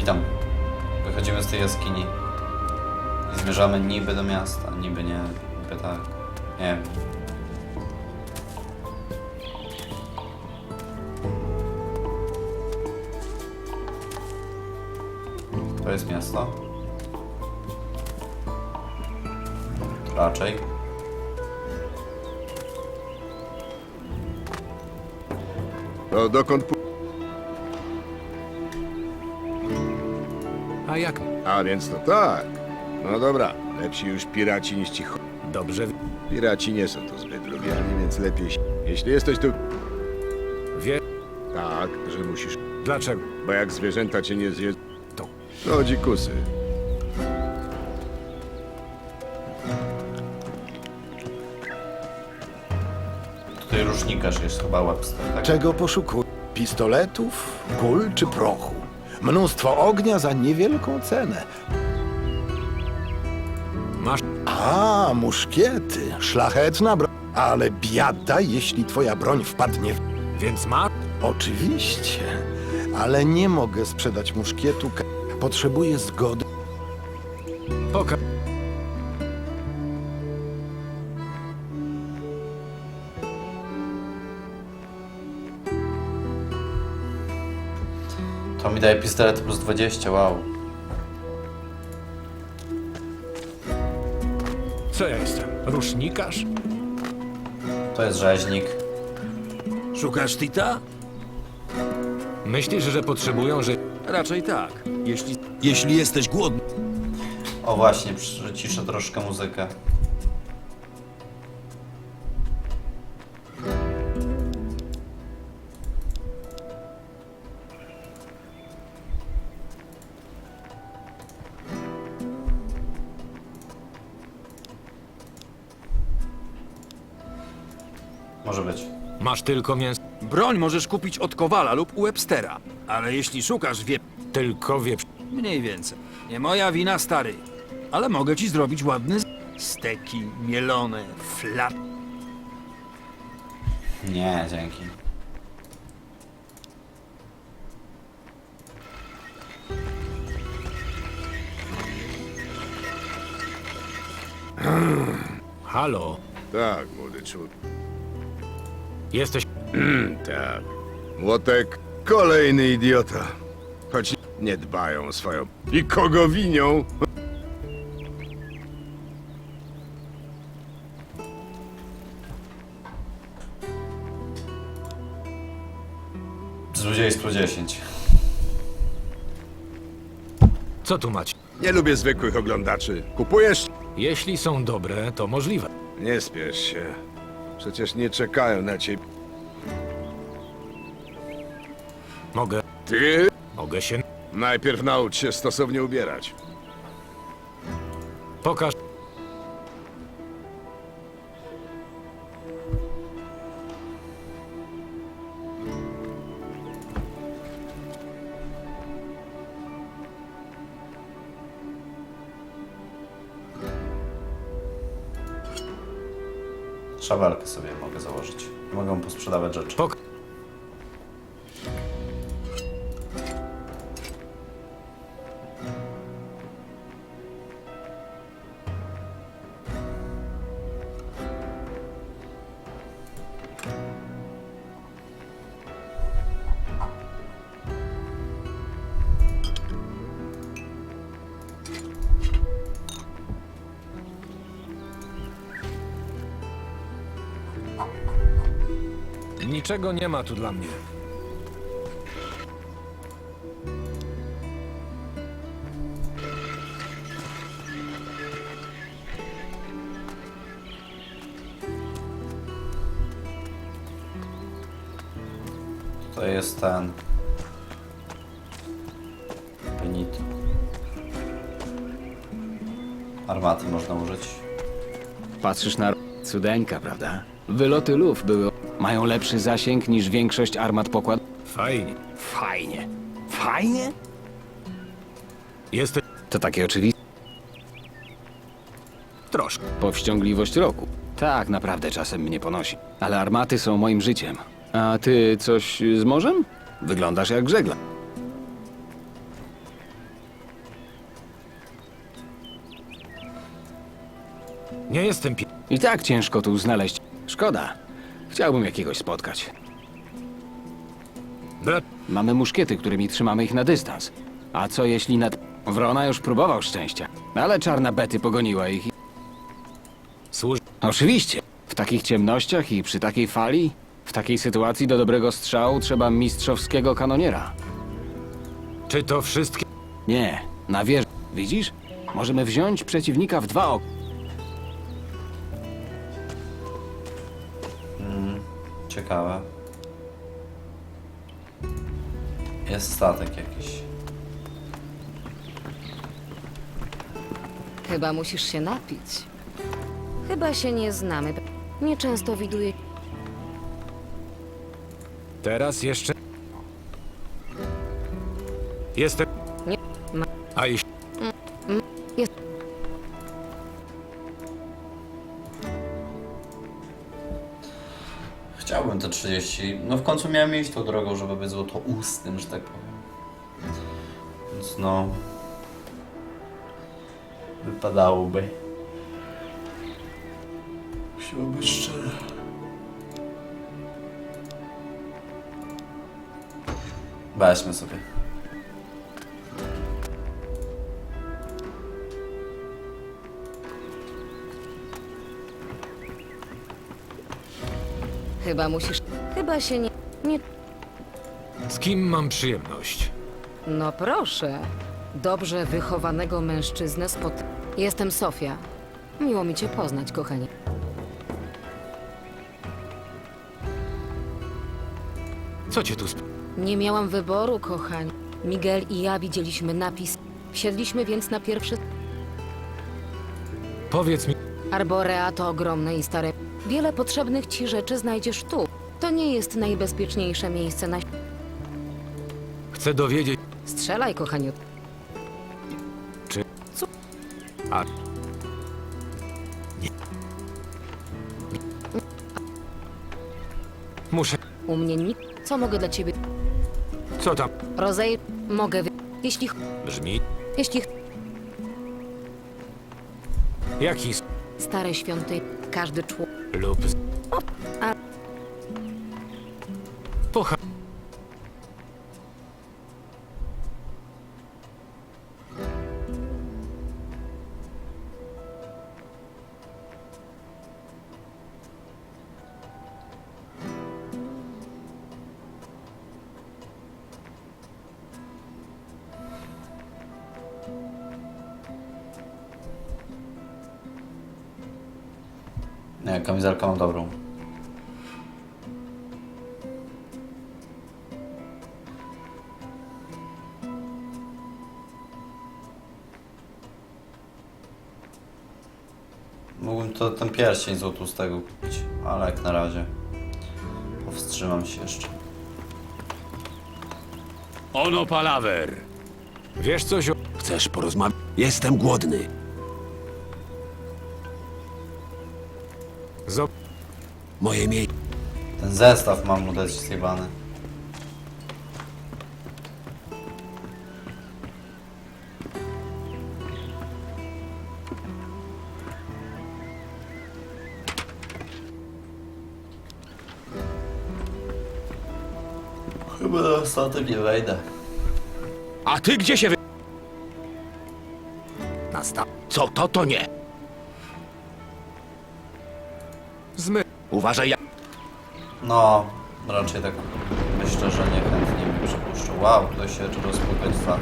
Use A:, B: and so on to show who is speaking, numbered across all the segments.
A: Witam. Wychodzimy z tej jaskini. I zmierzamy niby do miasta, niby nie, niby tak. Nie wiem. To jest miasto? Raczej.
B: To dokąd pu-
C: A jak?
B: A więc to tak. No dobra, lepsi już piraci niż ci
C: Dobrze
B: Piraci nie są tu zbyt lubiani, więc lepiej... się- Jeśli jesteś tu...
C: wie,
B: Tak, że musisz...
C: dlaczego.
B: Bo jak zwierzęta cię nie zje...
C: To.
B: No, dzikusy.
A: Tutaj różnikarz jest chyba Webster, tak?
D: Czego poszukuj? Pistoletów, kul czy prochu? Mnóstwo ognia za niewielką cenę.
C: Masz.
D: A, muszkiety, szlachetna broń. Ale biada, jeśli twoja broń wpadnie w...
C: Więc ma.
D: Oczywiście, ale nie mogę sprzedać muszkietu. Potrzebuję zgody.
C: Poka.
A: Mi daje pistolet plus 20, wow.
C: Co ja jestem? Rusznikarz?
A: To jest rzeźnik.
E: Szukasz Tita?
C: Myślisz, że potrzebują, że.
E: Raczej tak. Jeśli, jeśli jesteś głodny.
A: O właśnie, przyciszę troszkę muzykę.
C: Masz tylko mięso.
E: Broń możesz kupić od Kowala lub u Webstera. Ale jeśli szukasz wie...
C: Tylko wieprz.
E: Mniej więcej. Nie moja wina, stary. Ale mogę ci zrobić ładny... z- Steki, mielone, flat...
A: Nie, dzięki.
C: Halo.
B: Tak, młody człowiek.
C: Jesteś.
B: Tak. Młotek, kolejny idiota. Choć nie dbają o swoją... I kogo winią?
A: Złodziejstwo 10.
C: Co tu macie?
B: Nie lubię zwykłych oglądaczy. Kupujesz?
C: Jeśli są dobre, to możliwe.
B: Nie spiesz się. Przecież nie czekają na ciebie.
C: Mogę.
B: Ty?
C: Mogę się.
B: Najpierw naucz się stosownie ubierać.
C: Pokaż.
A: Szabelkę sobie mogę założyć. Mogę posprzedawać rzeczy.
C: Pok. Niczego nie ma tu dla mnie.
A: To jest ten... Benito. Armaty można użyć.
F: Patrzysz na cudeńka, prawda? Wyloty luf były... Mają lepszy zasięg niż większość armat pokład.
C: Fajnie.
F: Fajnie. Fajnie?
C: Jesteś
F: To takie oczywiste.
C: troszkę.
F: Powściągliwość roku. Tak naprawdę czasem mnie ponosi. Ale armaty są moim życiem. A ty coś z morzem? Wyglądasz jak żegla.
C: Nie jestem pi...
F: I tak ciężko tu znaleźć. Szkoda. Chciałbym jakiegoś spotkać.
C: Dla...
F: Mamy muszkiety, którymi trzymamy ich na dystans. A co jeśli nad... Wrona już próbował szczęścia, ale czarna Betty pogoniła ich. i-
C: Służ...
F: Oczywiście. W takich ciemnościach i przy takiej fali, w takiej sytuacji do dobrego strzału trzeba mistrzowskiego kanoniera.
C: Czy to wszystkie...
F: Nie, na wieży. Widzisz? Możemy wziąć przeciwnika w dwa ok.
A: Ciekawe. Jest statek jakiś.
G: Chyba musisz się napić. Chyba się nie znamy. Nieczęsto widuję.
C: Teraz jeszcze... Jestem...
G: Nie, ma-
C: A jeśli...
G: jest.
A: Chciałbym te 30. No w końcu miałem iść tą drogą, żeby być złotoustym, że tak powiem. Więc no... Wypadałoby. Musimy być szczery. Weźmy sobie.
G: Chyba musisz. Chyba się nie. Nie.
C: Z kim mam przyjemność?
G: No proszę. Dobrze wychowanego mężczyznę spot. Jestem Sofia. Miło mi cię poznać, kochanie.
C: Co cię tu... Sp...
G: Nie miałam wyboru, kochanie. Miguel i ja widzieliśmy napis. Wsiedliśmy więc na pierwszy.
C: Powiedz mi...
G: Arborea to ogromne i stare. Wiele potrzebnych ci rzeczy znajdziesz tu. To nie jest najbezpieczniejsze miejsce na.
C: Chcę dowiedzieć...
G: Strzelaj, kochaniu.
C: Czy... A... Nie... Muszę...
G: U mnie nic. Co mogę dla ciebie?
C: Co tam?
G: Rozej. Mogę. wy- Jeśli. ch-
C: Brzmi...
G: Jeśli. ch-
C: Jaki... s-
G: Stare świątynie. Każdy człowiek.
C: Lub...
A: Nie, kamizelkę mam dobrą. Mógłbym to ten pierścień złotustego kupić, ale jak na razie powstrzymam się jeszcze.
H: Ono palaver.
C: Wiesz coś o...
H: Chcesz porozmawiać? Jestem głodny.
C: Zo...
H: Moje mie...
A: Ten zestaw mam mu dać zjebany. Chyba na statek nie wejdę.
H: A ty gdzie się wy... Nasta... Co to, to nie. Uważaj jak...
A: No, raczej tak myślę, że niechętnie mi przypuszczą. Wow, tutaj się rozpływactwa.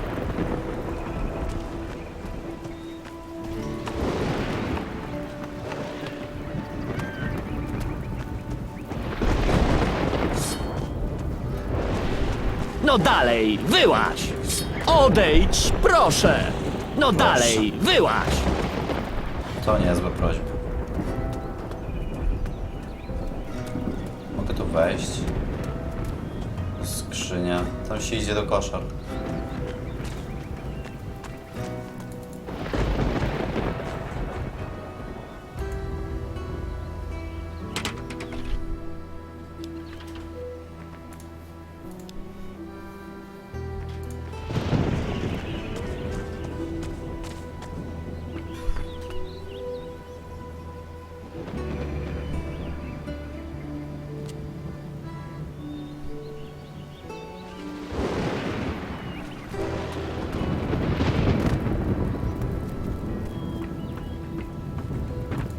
I: No dalej, wyłaź! Odejdź, proszę! No dalej, wyłaź!
A: To niezłe prośby. Wejść. Skrzynia. Tam się idzie do koszar.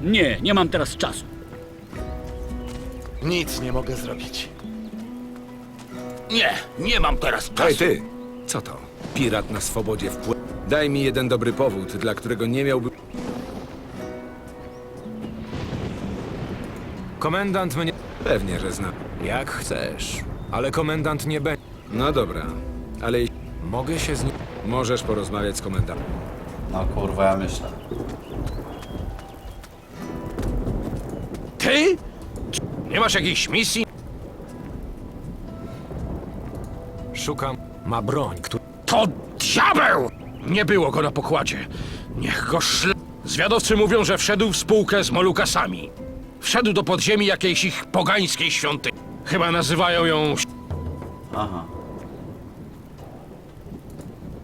J: Nie, nie mam teraz czasu.
D: Nic nie mogę zrobić.
H: Nie, nie mam teraz czasu.
C: Hej ty! Co to? Pirat na swobodzie wpływ. Daj mi jeden dobry powód, dla którego nie miałby... Komendant mnie... Pewnie, że znam. Jak chcesz. Ale komendant nie będzie... No dobra, ale... Mogę się z nim... Możesz porozmawiać z komendantem.
A: No kurwa, ja myślę.
H: Ty? Nie masz jakiejś misji?
C: Szukam... Ma broń, która...
H: To diabeł! Nie było go na pokładzie. Niech go szle... Zwiadowcy mówią, że wszedł w spółkę z Molukasami. Wszedł do podziemi jakiejś ich pogańskiej świątyni. Chyba nazywają ją...
A: Aha.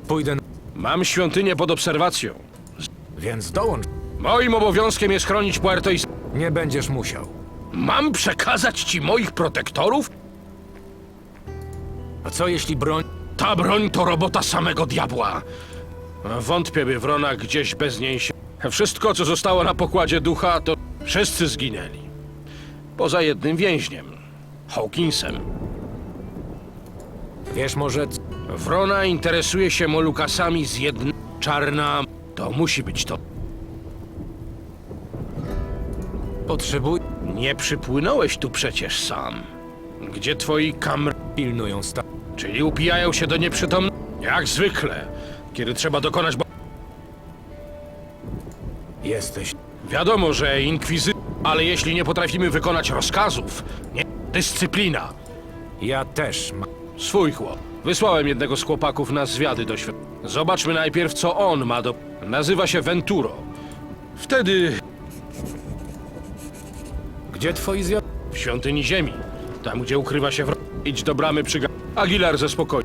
C: Pójdę...
H: Mam świątynię pod obserwacją.
C: Więc dołącz.
H: Moim obowiązkiem jest chronić Puerto i...
C: Nie będziesz musiał.
H: Mam przekazać ci moich protektorów?
C: A co jeśli broń...
H: Ta broń to robota samego diabła. Wątpię, by wrona gdzieś bez niej się... Wszystko, co zostało na pokładzie ducha, to wszyscy zginęli. Poza jednym więźniem. Hawkinsem.
C: Wiesz może...
H: Wrona interesuje się molukasami z jednym... Czarna... To musi być to.
C: Potrzebuj...
H: Nie przypłynąłeś tu przecież sam. Gdzie twoi kamr...
C: Pilnują sta...
H: Czyli upijają się do nieprzytomności? Jak zwykle. Kiedy trzeba dokonać...
C: Jesteś...
H: Wiadomo, że inkwizy... Ale jeśli nie potrafimy wykonać rozkazów... Nie... Dyscyplina.
C: Ja też ma...
H: Swój chłop. Wysłałem jednego z chłopaków na zwiady do świata. Zobaczmy najpierw, co on ma do... Nazywa się Venturo. Wtedy
C: Gdzie twoi
H: w świątyni ziemi. Tam, gdzie ukrywa się wro... Idź do bramy przy... ga- Aguilar ze spokoju.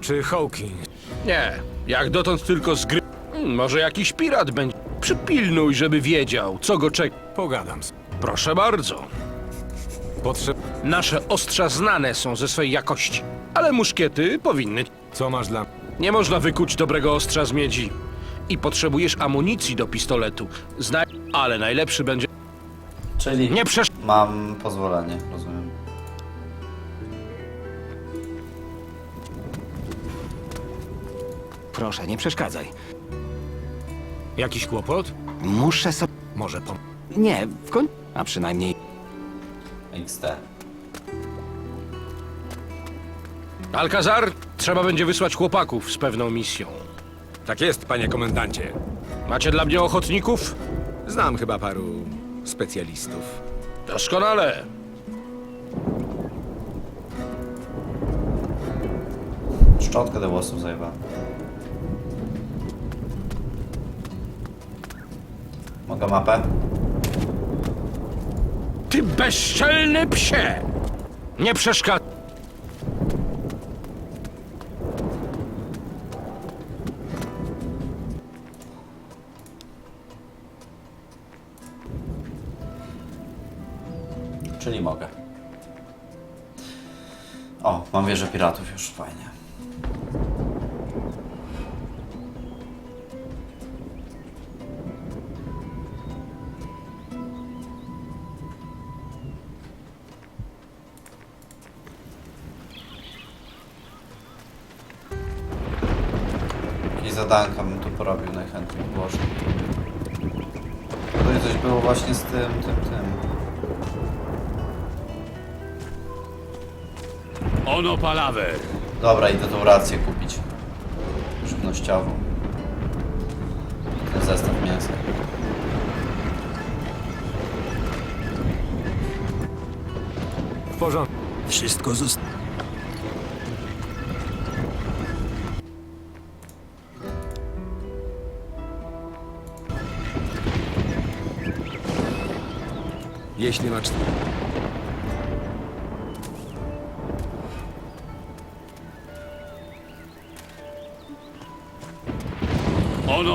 C: Czy Hawkins?
H: Nie, jak dotąd tylko z gry... Hmm, Może jakiś pirat będzie... Przypilnuj, żeby wiedział, co go czeka.
C: Pogadam z...
H: Proszę bardzo.
C: Potrzeb...
H: Nasze ostrza znane są ze swej jakości. Ale muszkiety powinny...
C: Co masz dla...
H: Nie można wykuć dobrego ostrza z miedzi. I potrzebujesz amunicji do pistoletu. Znaj... Ale najlepszy będzie...
A: Czyli
H: Nie przesz...
A: mam pozwolenie, rozumiem.
F: Proszę, nie przeszkadzaj.
C: Jakiś kłopot?
F: Muszę sobie...
C: Może pom...
F: Nie, w końcu... A przynajmniej...
A: XT.
H: Alcazar, trzeba będzie wysłać chłopaków z pewną misją.
C: Tak jest, panie komendancie.
H: Macie dla mnie ochotników?
C: Znam chyba paru specjalistów.
H: Doskonale.
A: Szczotkę do włosów zajebałem. Mogę mapę?
H: Ty bezczelny psie! Nie przeszkadz...
A: wieżę piratów już, fajnie. Jakieś zadanka bym tu porobił najchętniej włożył. Tutaj coś było właśnie z tym, tym, tym.
J: Ono palaver.
A: Dobra, idę tą rację kupić. Żywnościową. Ten zestaw mięsa.
C: W porządku.
J: Wszystko zostało.
C: Jeśli masz...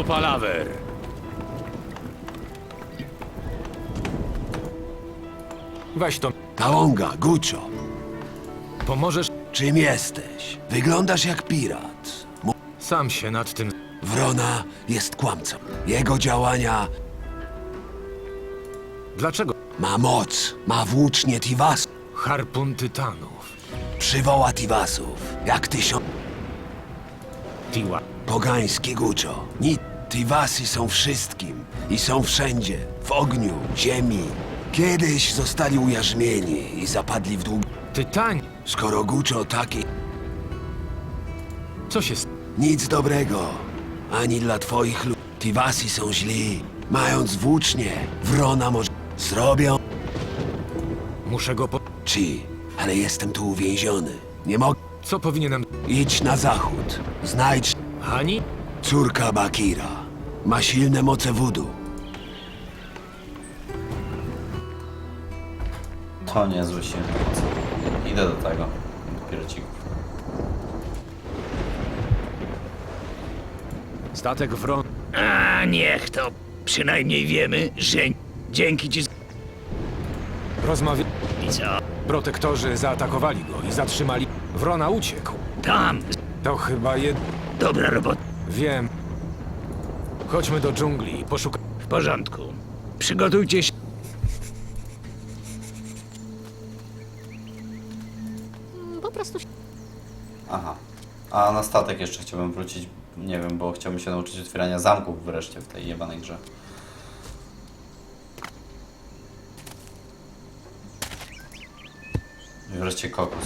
J: Ono palaver.
C: Weź to.
K: Taonga, Guccio,
C: Pomożesz?
K: czym jesteś? Wyglądasz jak pirat. Mu-
C: Sam się nad tym...
K: Wrona jest kłamcą. Jego działania
C: Dlaczego?
K: Ma moc, ma włócznie Tiwas.
C: Harpun tytanów.
K: Przywoła Tiwasów, jak tysiąc...
C: Tiła.
K: Pogańskie guczo. Ni Tiwasy są wszystkim i są wszędzie. W ogniu, ziemi. Kiedyś zostali ujarzmieni i zapadli w dług...
C: Tytań.
K: Skoro guczo taki...
C: Co się... s-
K: Nic dobrego. Ani dla twoich ludzi. Tiwasi są źli. Mając włócznie, wrona może... Zrobią...
C: Muszę go po...
K: Ci, ale jestem tu uwięziony. Nie mogę...
C: Co powinienem...
K: Idź na zachód. Znajdź
C: Hani?
K: córka Bakira. Ma silne moce wudu.
A: To niezły silny moc. Idę do tego. Do pirocików.
C: Statek wron...
J: A niech to. Przynajmniej wiemy, że dzięki ci...
C: Rozmawia...
J: I co?
C: Protektorzy zaatakowali go i zatrzymali... Wrona uciekł.
J: Tam.
C: To chyba jed...
J: Dobra robota.
C: Wiem. Chodźmy do dżungli i poszukaj...
J: W porządku. Przygotujcie się.
G: Po prostu
A: Aha. A na statek jeszcze chciałbym wrócić. Nie wiem, bo chciałbym się nauczyć otwierania zamków wreszcie w tej jebanej grze. I wreszcie kokos.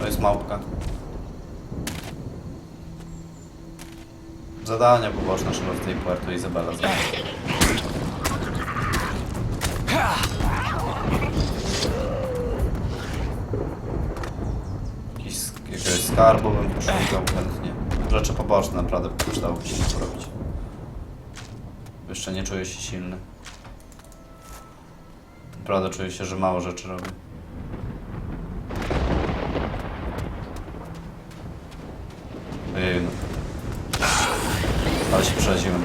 A: To jest małpka. Zadania poboczne szło w tej Puerto Izabela zrobić. Jakiś, jakiegoś skarbu bym poszukał chętnie. Rzeczy poboczne naprawdę przydałoby się porobić. Jeszcze nie czuję się silny. Naprawdę czuję się, że mało rzeczy robię. Ojej, no. Ale się przeraziłem.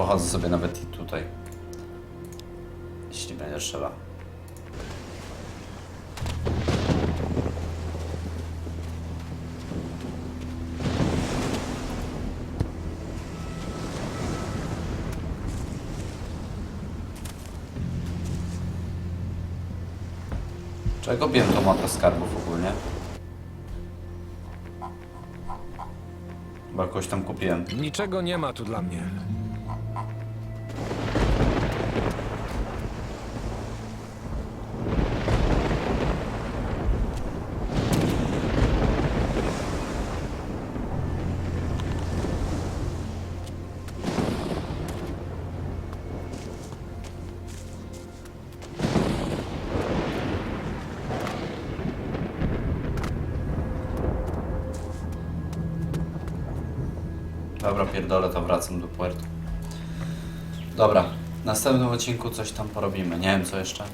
A: Pochodzę sobie nawet i tutaj. Jeśli będzie trzeba. Czego wiem tą mapę skarbów ogólnie? Bo jakoś tam kupiłem.
C: Niczego nie ma tu dla mnie.
A: Wracam do Puerto. Dobra, w następnym odcinku coś tam porobimy. Nie wiem co jeszcze.